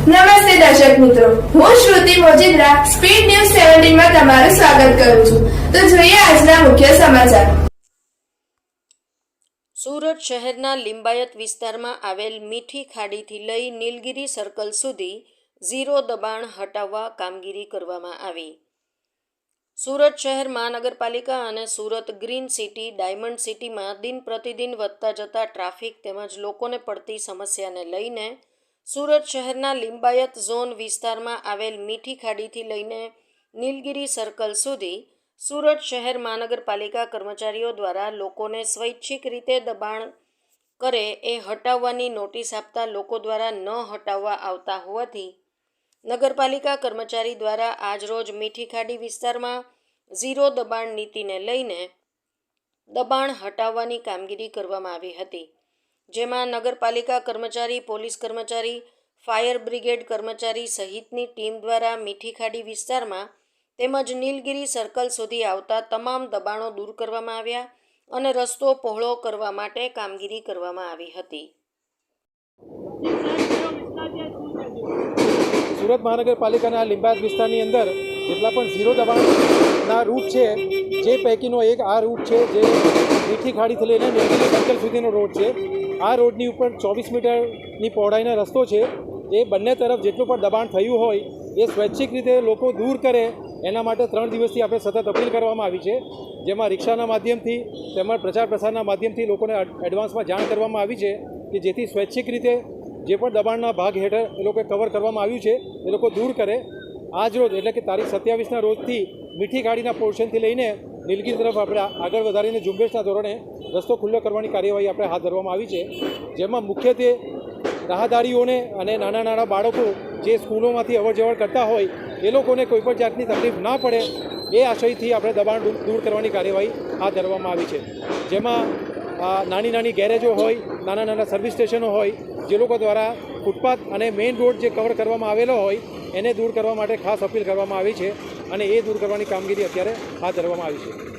નમસ્તે દર્શક મિત્રો. હું શ્રુતિ મોજીદ્રા, સ્પીડ ન્યૂઝ સેવન્ટીનમાં તમારું સ્વાગત કરું છું. તો જોઈએ આજના મુખ્ય સમાચાર. સુરત શહેરના લિંબાયત વિસ્તારમાં આવેલ મીઠી ખાડીથી લઈ નીલગિરી સર્કલ સુધી ઝીરો દબાણ હટાવવા કામગીરી કરવામાં આવી. સુરત શહેર મહાનગરપાલિકા અને સુરત ગ્રીન સિટી, ડાયમંડ સિટીમાં દિન પ્રતિદિન વધતા જતા ટ્રાફિક તેમજ લોકોને પડતી સમસ્યાને લઈને સુરત શહેરના લિંબાયત ઝોન વિસ્તારમાં આવેલ મીઠી ખાડીથી લઈને નીલગિરી સર્કલ સુધી સુરત શહેર મહાનગરપાલિકા કર્મચારીઓ દ્વારા લોકોને સ્વૈચ્છિક રીતે દબાણ કરે એ હટાવવાની નોટિસ આપતા લોકો દ્વારા ન હટાવવા આવતા હોવાથી નગરપાલિકા કર્મચારી દ્વારા આજરોજ મીઠી ખાડી વિસ્તારમાં ઝીરો દબાણ નીતિને લઈને દબાણ હટાવવાની કામગીરી કરવામાં આવી હતી. જેમાં નગરપાલિકા કર્મચારી, પોલીસ કર્મચારી, ફાયર બ્રિગેડ કર્મચારી સહિતની ટીમ દ્વારા મીઠી ખાડી વિસ્તારમાં તેમજ નીલગિરી સર્કલ સુધી આવતા તમામ દબાણો દૂર કરવામાં આવ્યા અને રસ્તો પહોળો કરવા માટે કામગીરી કરવામાં આવી હતી. સુરત મહાનગરપાલિકાના લિંબાયત વિસ્તારની અંદર જેટલા પણ ઝીરો દબાણના રૂટ છે, જે પૈકીનો એક આ રૂટ છે, જે મીઠી ખાડીથી લઈને નીલગિરી સર્કલ સુધીનો રોડ છે આ રોડની ઉપર ચોવીસ મીટરની પહોળાઈનો રસ્તો છે. એ બંને તરફ જેટલું પણ દબાણ થયું હોય, એ સ્વૈચ્છિક રીતે લોકો દૂર કરે, એના માટે ત્રણ દિવસથી આપણે સતત અપીલ કરવામાં આવી છે. જેમાં રિક્ષાના માધ્યમથી તેમજ પ્રચાર પ્રસારના માધ્યમથી લોકોને એડવાન્સમાં જાણ કરવામાં આવી છે કે જેથી સ્વૈચ્છિક રીતે જે પણ દબાણના ભાગ હેઠળ એ લોકો કવર કરવામાં આવ્યું છે, એ લોકો દૂર કરે. આજ રોજ એટલે કે તારીખ સત્યાવીસના રોજથી મીઠી ગાડીના પોર્શનથી લઈને નીલગીરી તરફ આપણે આગળ વધારીને ઝુંબેશના ધોરણે રસ્તો ખુલ્લો કરવાની કાર્યવાહી આપણે હાથ ધરવામાં આવી છે. જેમાં મુખ્યત્વે રાહદારીઓને અને નાના નાના બાળકો જે સ્કૂલોમાંથી અવરજવર કરતા હોય, એ લોકોને કોઈપણ જાતની તકલીફ ના પડે, એ આશયથી આપણે દબાણ દૂર- કરવાની કાર્યવાહી હાથ ધરવામાં આવી છે. જેમાં નાની નાની ગેરેજો હોય, નાના નાના સર્વિસ સ્ટેશનો હોય, જે લોકો દ્વારા ફૂટપાથ અને મેઇન રોડ જે કવર કરવામાં આવેલો હોય, એને દૂર કરવા માટે ખાસ અપીલ કરવામાં આવી છે. અને એ દૂર કરવાની કામગીરી અત્યારે હાથ ધરવામાં આવી છે.